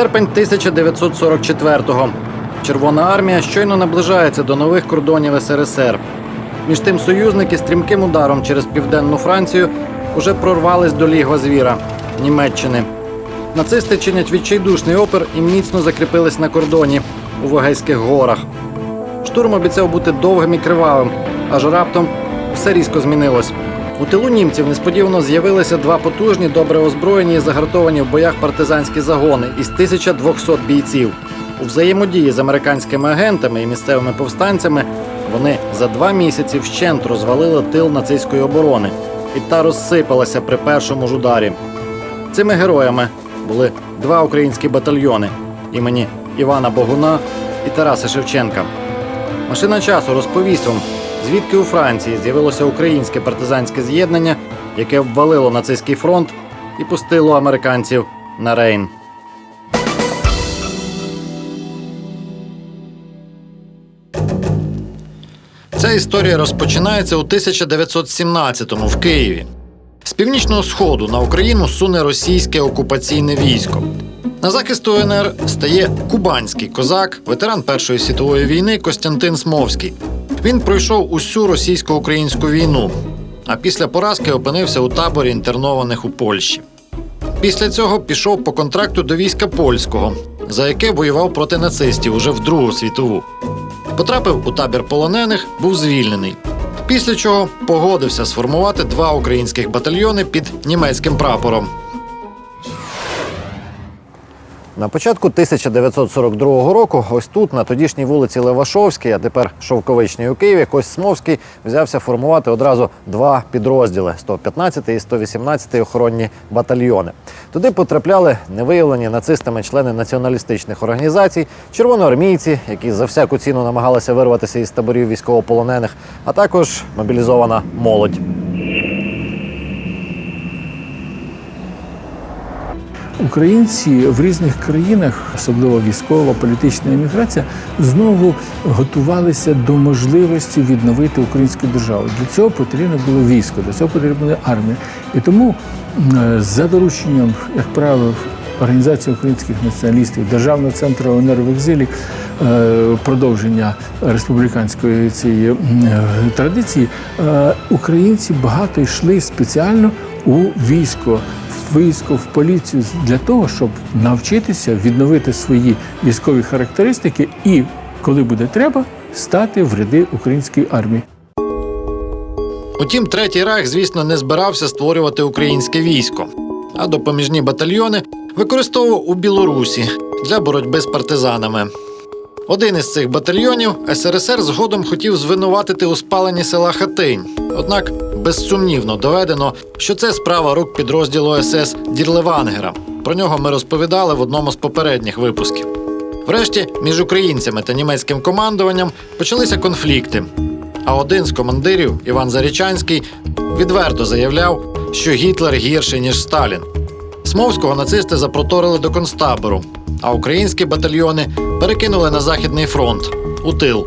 Серпень 1944-го. Червона армія щойно наближається до нових кордонів СРСР. Між тим союзники стрімким ударом через південну Францію уже прорвались до лігва звіра Німеччини. Нацисти чинять відчайдушний опір і міцно закріпились на кордоні у Вогейських горах. Штурм обіцяв бути довгим і кривавим, аж раптом все різко змінилось. У тилу німців несподівано з'явилися два потужні, добре озброєні і загартовані в боях партизанські загони із 1200 бійців. У взаємодії з американськими агентами і місцевими повстанцями вони за два місяці вщент розвалили тил нацистської оборони, і та розсипалася при першому ж ударі. Цими героями були два українські батальйони імені Івана Богуна і Тараса Шевченка. Машина часу розповість вам, звідки у Франції з'явилося українське партизанське з'єднання, яке обвалило нацистський фронт і пустило американців на Рейн. Ця історія розпочинається у 1917-му в Києві. З північного сходу на Україну суне російське окупаційне військо. На захист УНР стає кубанський козак, ветеран Першої світової війни Костянтин Смовський. Він пройшов усю російсько-українську війну, а після поразки опинився у таборі інтернованих у Польщі. Після цього пішов по контракту до війська польського, за яке воював проти нацистів уже в Другу світову. Потрапив у табір полонених, був звільнений. Після чого погодився сформувати два українських батальйони під німецьким прапором. На початку 1942 року, ось тут, на тодішній вулиці Левашовській, а тепер Шовковичній у Києві, Кость Смовський взявся формувати одразу два підрозділи 115 і 118 охоронні батальйони. Туди потрапляли невиявлені нацистами члени націоналістичних організацій, червоноармійці, які за всяку ціну намагалися вирватися із таборів військовополонених, а також мобілізована молодь. Українці в різних країнах, особливо військова, політична еміграція, знову готувалися до можливості відновити українську державу. Для цього потрібно було військо, для цього потрібна була армія. І тому за дорученням, як правило, Організації українських націоналістів, Державного центру УНР в екзилі, е, продовження республіканської цієї е, традиції, е, українці багато йшли спеціально у військо військо, в поліцію для того, щоб навчитися відновити свої військові характеристики і, коли буде треба, стати в ряди української армії. Утім, третій райх, звісно, не збирався створювати українське військо, а допоміжні батальйони використовував у Білорусі для боротьби з партизанами. Один із цих батальйонів СРСР згодом хотів звинуватити у спаленні села Хатинь. Однак безсумнівно доведено, що це справа рук підрозділу СС Дірлевангера. Про нього ми розповідали в одному з попередніх випусків. Врешті, між українцями та німецьким командуванням почалися конфлікти. А один з командирів, Іван Зарічанський, відверто заявляв, що Гітлер гірший, ніж Сталін. Смовського нацисти запроторили до концтабору, а українські батальйони перекинули на Західний фронт у тил.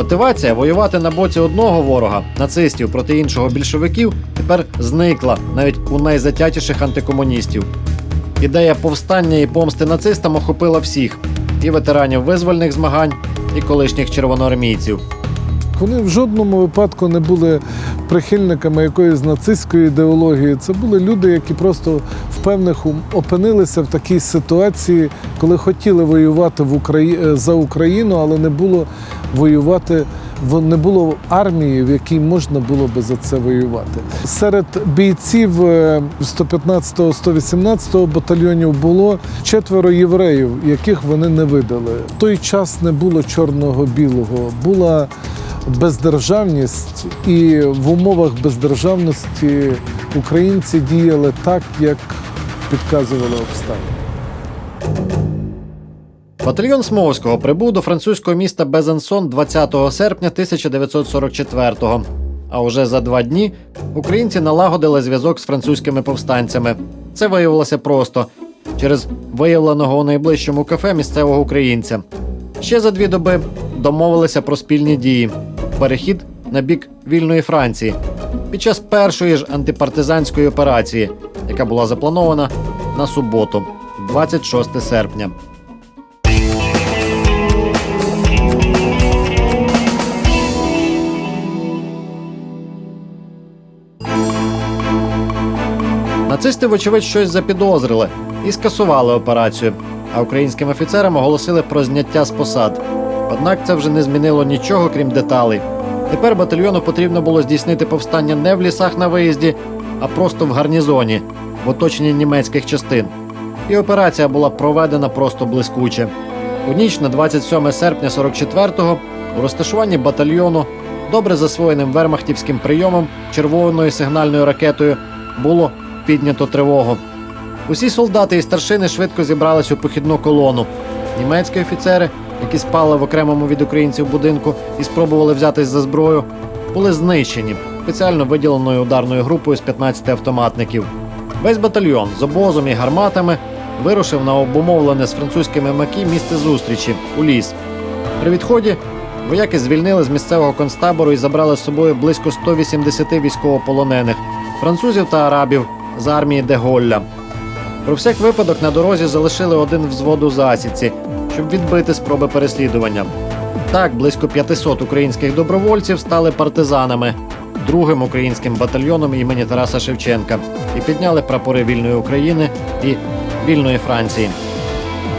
Мотивація воювати на боці одного ворога, нацистів проти іншого більшовиків, тепер зникла навіть у найзатятіших антикомуністів. Ідея повстання і помсти нацистам охопила всіх і ветеранів визвольних змагань, і колишніх червоноармійців. Вони в жодному випадку не були прихильниками якоїсь нацистської ідеології. Це були люди, які просто в певних ум- опинилися в такій ситуації, коли хотіли воювати в Украї... е, за Україну, але не було воювати. Не було армії, в якій можна було би за це воювати. Серед бійців е, 115-118 батальйонів було четверо євреїв, яких вони не видали. В той час не було чорного-білого, була бездержавність, і в умовах бездержавності українці діяли так, як підказували обставини. Батальйон Смовського прибув до французького міста Безансон 20 серпня 1944-го. А уже за два дні українці налагодили зв'язок з французькими повстанцями. Це виявилося просто через виявленого у найближчому кафе місцевого українця. Ще за дві доби домовилися про спільні дії. Перехід на бік вільної Франції під час першої ж антипартизанської операції, яка була запланована на суботу, 26 серпня. Нацисти, вочевидь, щось запідозрили і скасували операцію, а українським офіцерам оголосили про зняття з посад. Однак це вже не змінило нічого, крім деталей. Тепер батальйону потрібно було здійснити повстання не в лісах на виїзді, а просто в гарнізоні, в оточенні німецьких частин. І операція була проведена просто блискуче. У ніч на 27 серпня 44-го у розташуванні батальйону, добре засвоєним вермахтівським прийомом червоною сигнальною ракетою, було піднято тривогу. Усі солдати і старшини швидко зібрались у похідну колону. Німецькі офіцери, які спали в окремому від українців будинку і спробували взятись за зброю, були знищені спеціально виділеною ударною групою з 15 автоматників. Весь батальйон з обозом і гарматами вирушив на обумовлене з французькими макі місце зустрічі у ліс. При відході вояки звільнили з місцевого концтабору і забрали з собою близько 180 військовополонених французів та арабів з армії Деголля. Про всяк випадок на дорозі залишили один взвод у засідці, щоб відбити спроби переслідування. Так, близько 500 українських добровольців стали партизанами, другим українським батальйоном імені Тараса Шевченка і підняли прапори вільної України і вільної Франції.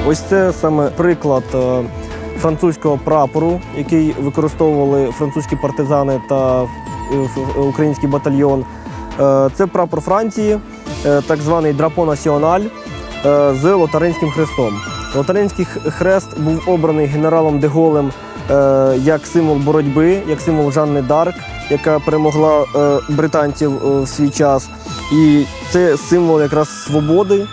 Ось це саме приклад е, французького прапору, який використовували французькі партизани та е, український батальйон. Е, Це прапор Франції, е, так званий Драпо Національ е, з лотаринським хрестом. Лотаринський хрест був обраний генералом Деголем як символ боротьби, як символ Жанни Дарк, яка перемогла британців в свій час. І це символ якраз свободи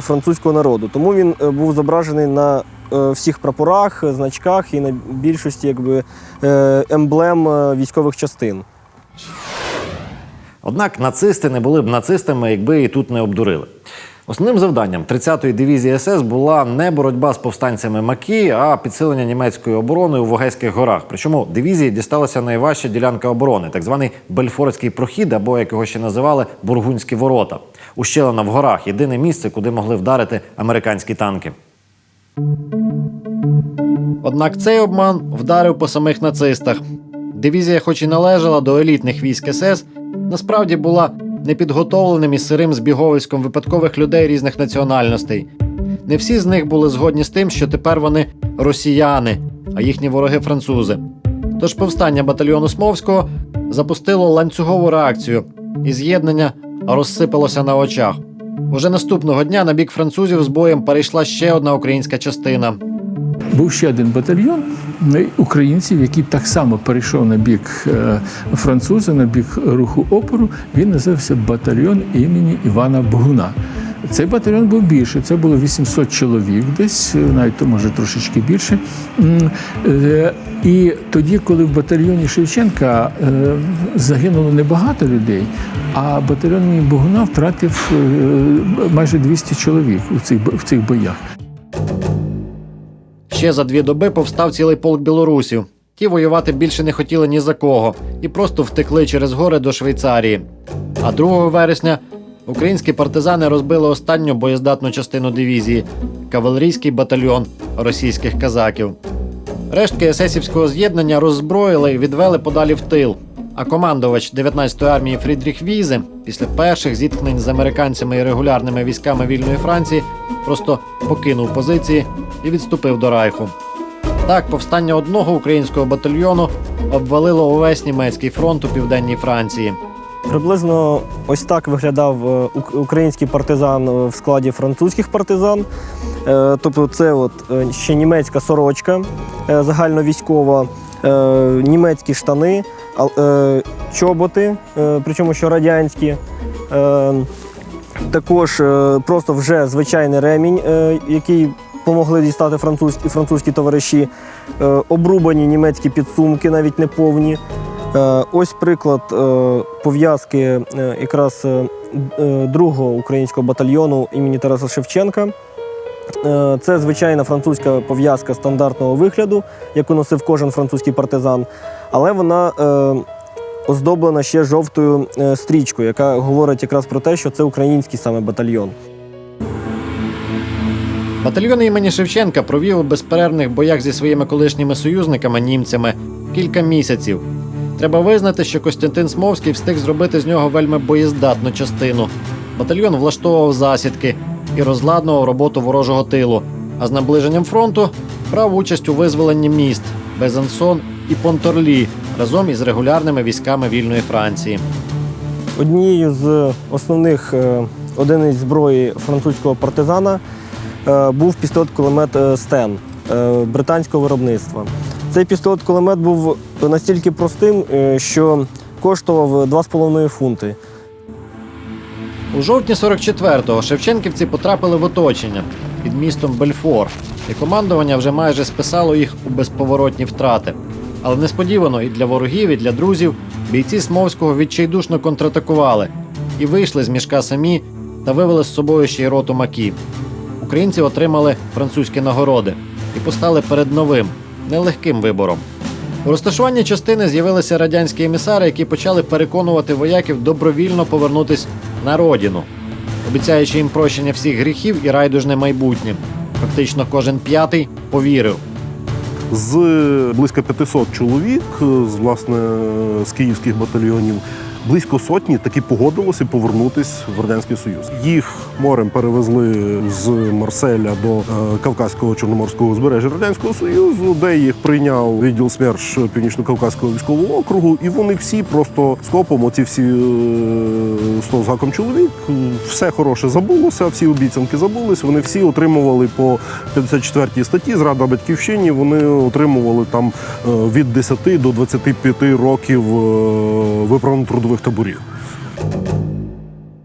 французького народу. Тому він був зображений на всіх прапорах, значках і на більшості якби, емблем військових частин. Однак нацисти не були б нацистами, якби і тут не обдурили. Основним завданням 30-ї дивізії СС була не боротьба з повстанцями Макі, а підсилення німецької оборони у Вогейських горах. Причому дивізії дісталася найважча ділянка оборони, так званий Бельфорський прохід, або як його ще називали Бургунські ворота. Ущелина в горах єдине місце, куди могли вдарити американські танки. Однак цей обман вдарив по самих нацистах. Дивізія, хоч і належала до елітних військ СС, насправді була непідготовленим і сирим збіговиськом випадкових людей різних національностей. Не всі з них були згодні з тим, що тепер вони росіяни, а їхні вороги французи. Тож повстання батальйону Смовського запустило ланцюгову реакцію, і з'єднання розсипалося на очах. Уже наступного дня на бік французів з боєм перейшла ще одна українська частина. Був ще один батальйон українців, який так само перейшов на бік е, француза, на бік руху опору. Він називався батальйон імені Івана Богуна. Цей батальйон був більше, це було 800 чоловік десь, е, навіть може трошечки більше. Е, І тоді, коли в батальйоні Шевченка загинуло небагато людей, а батальйон Богуна втратив майже 200 чоловік у цих, в цих боях. Ще за дві доби повстав цілий полк білорусів. Ті воювати більше не хотіли ні за кого і просто втекли через гори до Швейцарії. А 2 вересня українські партизани розбили останню боєздатну частину дивізії кавалерійський батальйон російських казаків. Рештки есесівського з'єднання роззброїли і відвели подалі в тил. А командувач 19-ї армії Фрідріх Візе після перших зіткнень з американцями і регулярними військами вільної Франції просто покинув позиції і відступив до Райху. Так, повстання одного українського батальйону обвалило увесь німецький фронт у південній Франції. Приблизно ось так виглядав е, український партизан е, в складі французьких партизан. Е, Тобто, це от ще німецька сорочка загальновійськова, німецькі штани, чоботи, е, причому що радянські. Е, Також е, просто вже звичайний ремінь, е, який помогли дістати французькі, французькі товариші, Е, обрубані німецькі підсумки, навіть не повні. Е, Ось приклад е, пов'язки е, якраз е, е, другого українського батальйону імені Тараса Шевченка. Е, Це звичайна французька пов'язка стандартного вигляду, яку носив кожен французький партизан, але вона е, оздоблена ще жовтою е, стрічкою, яка говорить якраз про те, що це український саме батальйон. Батальйон імені Шевченка провів у безперервних боях зі своїми колишніми союзниками німцями кілька місяців. Треба визнати, що Костянтин Смовський встиг зробити з нього вельми боєздатну частину. Батальйон влаштовував засідки і розладнував роботу ворожого тилу, а з наближенням фронту брав участь у визволенні міст Безансон і Понторлі разом із регулярними військами вільної Франції. Однією з основних е, одиниць зброї французького партизана е, був пістолет-кулемет е, Стен британського виробництва. Цей пістолет-кулемет був настільки простим, що коштував 2,5 фунти. У жовтні 44-го шевченківці потрапили в оточення під містом Бельфор, і командування вже майже списало їх у безповоротні втрати. Але несподівано і для ворогів, і для друзів бійці Смовського відчайдушно контратакували і вийшли з мішка самі та вивели з собою ще й роту макі. Українці отримали французькі нагороди і постали перед новим, нелегким вибором. У розташуванні частини з'явилися радянські емісари, які почали переконувати вояків добровільно повернутись на родину, обіцяючи їм прощення всіх гріхів і райдужне майбутнє. Фактично кожен п'ятий повірив. З близько 500 чоловік, з власне з київських батальйонів, близько сотні таки погодилося повернутись в радянський союз. Їх морем перевезли з Марселя до е, Кавказького чорноморського узбережжя радянського союзу, де їх прийняв відділ СМЕРШ північно-кавказького військового округу, і вони всі просто скопом, оці всі е, 100 з чоловік, все хороше забулося, всі обіцянки забулись. Вони всі отримували по 54 статті зрада батьківщині. Вони отримували там е, від 10 до 25 років е, виправно-трудових таборів.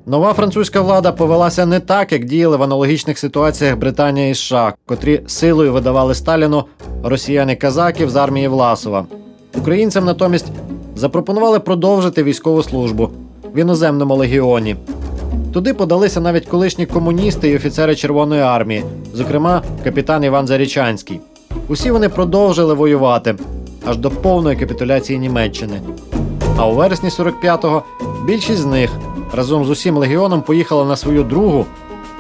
Нова французька влада повелася не так, як діяли в аналогічних ситуаціях Британія і США, котрі силою видавали Сталіну росіяни казаків з армії Власова. Українцям натомість запропонували продовжити військову службу в іноземному легіоні. Туди подалися навіть колишні комуністи і офіцери Червоної армії, зокрема капітан Іван Зарічанський. Усі вони продовжили воювати аж до повної капітуляції Німеччини. А у вересні 45-го більшість з них разом з усім легіоном поїхала на свою другу,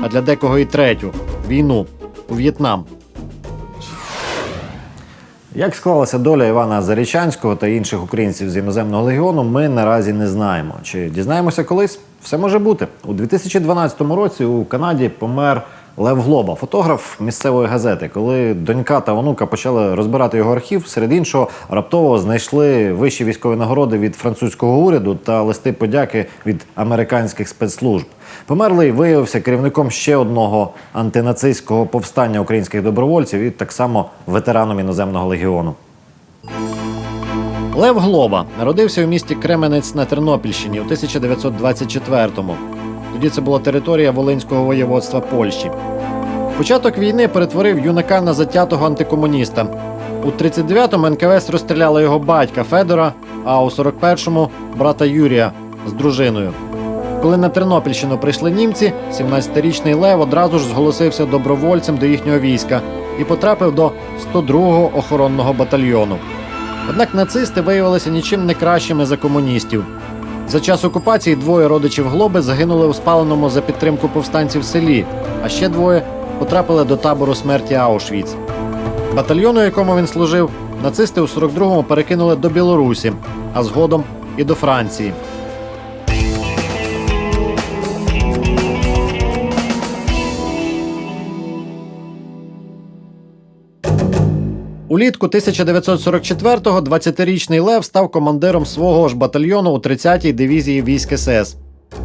а для декого і третю війну у В'єтнам. Як склалася доля Івана Зарічанського та інших українців з іноземного легіону, ми наразі не знаємо. Чи дізнаємося колись? Все може бути. У 2012 році у Канаді помер Лев Глоба, фотограф місцевої газети. Коли донька та онука почали розбирати його архів, серед іншого раптово знайшли вищі військові нагороди від французького уряду та листи подяки від американських спецслужб. Померлий виявився керівником ще одного антинацистського повстання українських добровольців і так само ветераном іноземного легіону. Лев Глоба народився у місті Кременець на Тернопільщині у 1924-му. Тоді це була територія Волинського воєводства Польщі. Початок війни перетворив юнака на затятого антикомуніста. У 39-му НКВС розстріляли його батька Федора, а у 41-му брата Юрія з дружиною. Коли на Тернопільщину прийшли німці, 17-річний Лев одразу ж зголосився добровольцем до їхнього війська і потрапив до 102-го охоронного батальйону. Однак нацисти виявилися нічим не кращими за комуністів. За час окупації двоє родичів Глоби загинули у спаленому за підтримку повстанців селі, а ще двоє потрапили до табору смерті Аушвіц. Батальйон, у якому він служив, нацисти у 42-му перекинули до Білорусі, а згодом і до Франції. Улітку 1944-го 20-річний Лев став командиром свого ж батальйону у 30-й дивізії військ СС.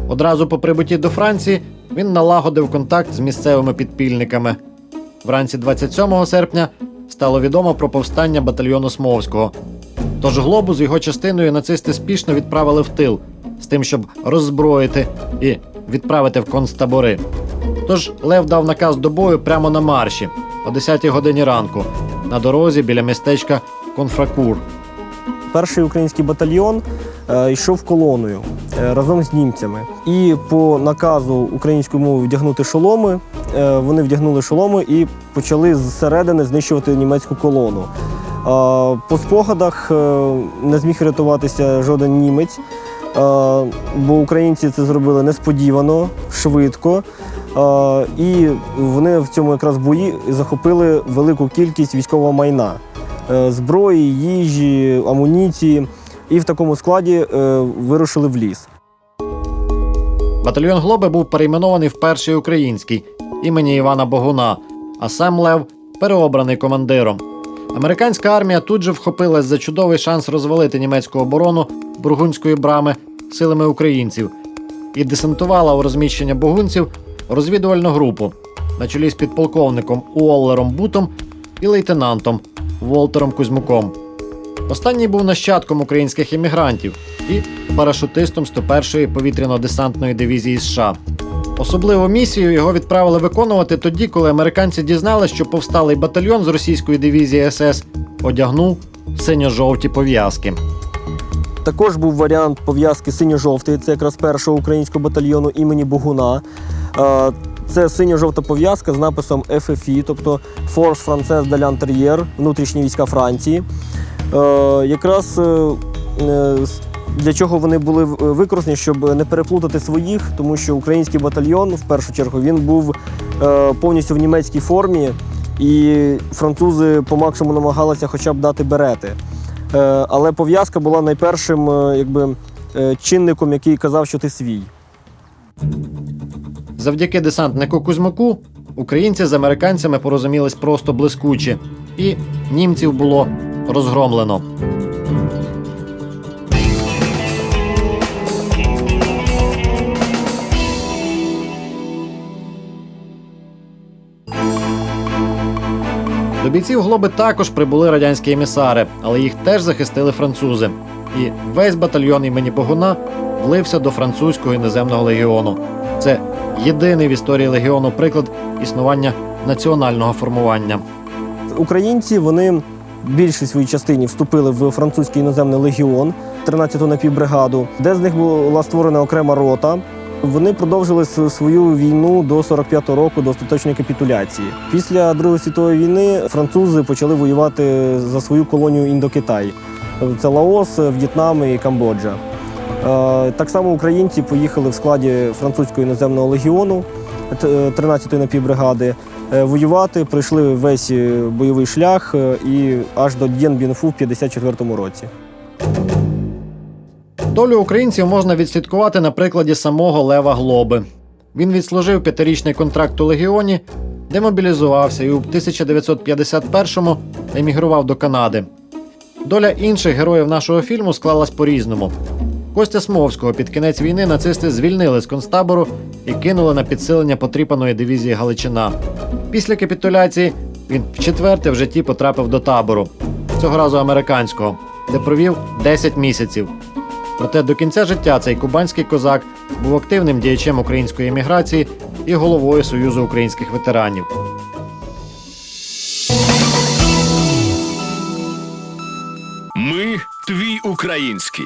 Одразу по прибутті до Франції він налагодив контакт з місцевими підпільниками. Вранці 27 серпня стало відомо про повстання батальйону Смовського. Тож глобу з його частиною нацисти спішно відправили в тил з тим, щоб роззброїти і відправити в концтабори. Тож Лев дав наказ до бою прямо на марші о 10-й годині ранку на дорозі біля містечка Конфракур. Перший український батальйон е, йшов колоною е, разом з німцями. І по наказу української мови вдягнути шоломи, е, вони вдягнули шоломи і почали зсередини знищувати німецьку колону. По спогадах не зміг рятуватися жоден німець. Бо українці це зробили несподівано, швидко. Е, І вони в цьому якраз бої захопили велику кількість військового майна, е, зброї, їжі, амуніції. І в такому складі е, вирушили в ліс. Батальйон Глоби був перейменований в перший український імені Івана Богуна, а сам Лев переобраний командиром. Американська армія тут же вхопилась за чудовий шанс розвалити німецьку оборону Бургунської брами силами українців і десантувала у розміщення богунців розвідувальну групу на чолі з підполковником Уоллером Бутом і лейтенантом Волтером Кузьмуком. Останній був нащадком українських іммігрантів і парашутистом 101-ї повітряно-десантної дивізії США. Особливу місію його відправили виконувати тоді, коли американці дізналися, що повсталий батальйон з російської дивізії СС одягнув синьо-жовті пов'язки. Також був варіант пов'язки синьо-жовтої, це якраз першого українського батальйону імені Богуна. Е, Це синьо-жовта пов'язка з написом FFI, тобто Force Française de l'Intérieur, внутрішні війська Франції. Е, Якраз е, для чого вони були використані, щоб не переплутати своїх, тому що український батальйон, в першу чергу, він був повністю в німецькій формі, і французи по максимуму намагалися хоча б дати берети. Е, Але пов'язка була найпершим е, якби, е, чинником, який казав, що ти свій. Завдяки десантнику Кузьмаку українці з американцями порозумілись просто блискуче, і німців було розгромлено. До бійців глоби також прибули радянські емісари, але їх теж захистили французи. І весь батальйон імені Богуна влився до французького іноземного легіону. Це єдиний в історії легіону приклад існування національного формування. Українці вони в більшій своїй частині вступили в французький іноземний легіон, 13-ту напівбригаду, де з них була створена окрема рота. Вони продовжили свою війну до 45-го року, до остаточної капітуляції. Після Другої світової війни французи почали воювати за свою колонію Індокитай. Це Лаос, В'єтнам і Камбоджа. Е, Так само українці поїхали в складі французького іноземного легіону т- 13-ї напівбригади. е, Воювати пройшли весь е, бойовий шлях е, і аж до Д'єнбінфу в 54-му році. Долю українців можна відслідкувати на прикладі самого Лева Глоби. Він відслужив п'ятирічний контракт у легіоні, демобілізувався і у 1951-му емігрував до Канади. Доля інших героїв нашого фільму склалась по-різному. Костя Смовського під кінець війни нацисти звільнили з концтабору і кинули на підсилення потріпаної дивізії Галичина. Після капітуляції він вчетверте в житті потрапив до табору, цього разу американського, де провів 10 місяців. Проте до кінця життя цей кубанський козак був активним діячем української еміграції і головою Союзу українських ветеранів. Ми твій український.